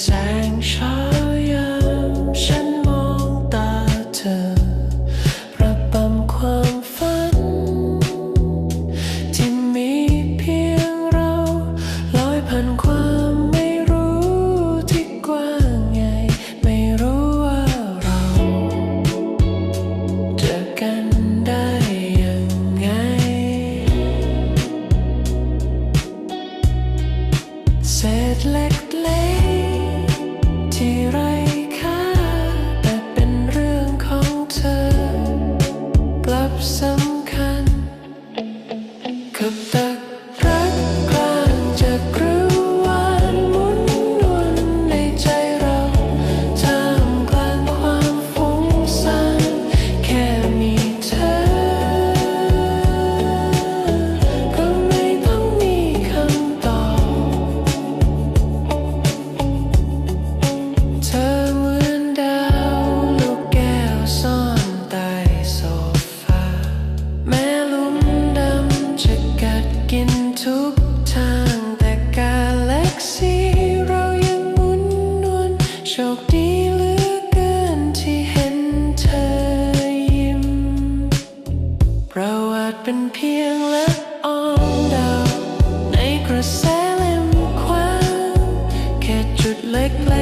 แสงเช้ายามฉันมองตาเธอ ประบำความฝัน ที่มีเพียงเราลอยผ่นความไม่รู้ที่กว้างใหไม่รู้ว่าเราเจอกันได้ยังไง เศษเล็ So. like